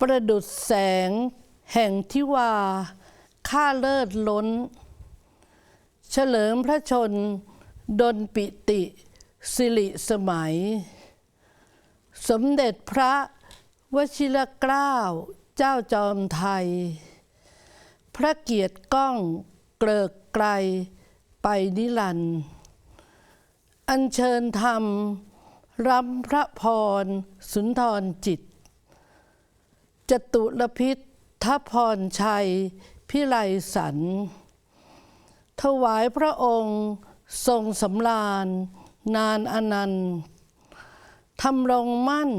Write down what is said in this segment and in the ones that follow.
ประดุดแสงแห่งทิวาข้าเลิศล้น เฉลิมพระชน ดนปิติ สิริสมัย สมเด็จพระวชิรเกล้าเจ้าจอมไทย พระเกียรติก้องเกลิกไกลไปนิรัน อัญเชิญธรรมรำพระพรสุนทรจิต จตุรพิษทพรชัย พิไลสัน ถวายพระองค์ทรงสำราญ นานอนันต์ทำรงมั่น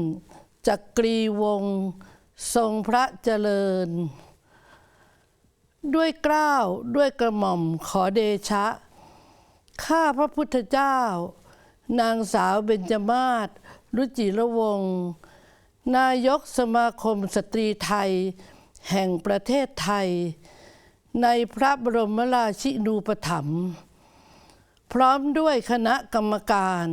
จักกรีวง ทรงพระเจริญ ด้วยเกล้าวด้วยกระหม่อมขอเดชะ ข้าพระพุทธเจ้า นางสาวเบญจมาศรุจิระวงศ์ นายกสมาคมสตรีไทย แห่งประเทศไทย ในพระบรมราชินูปถัมภ์พร้อมด้วยคณะกรรมการ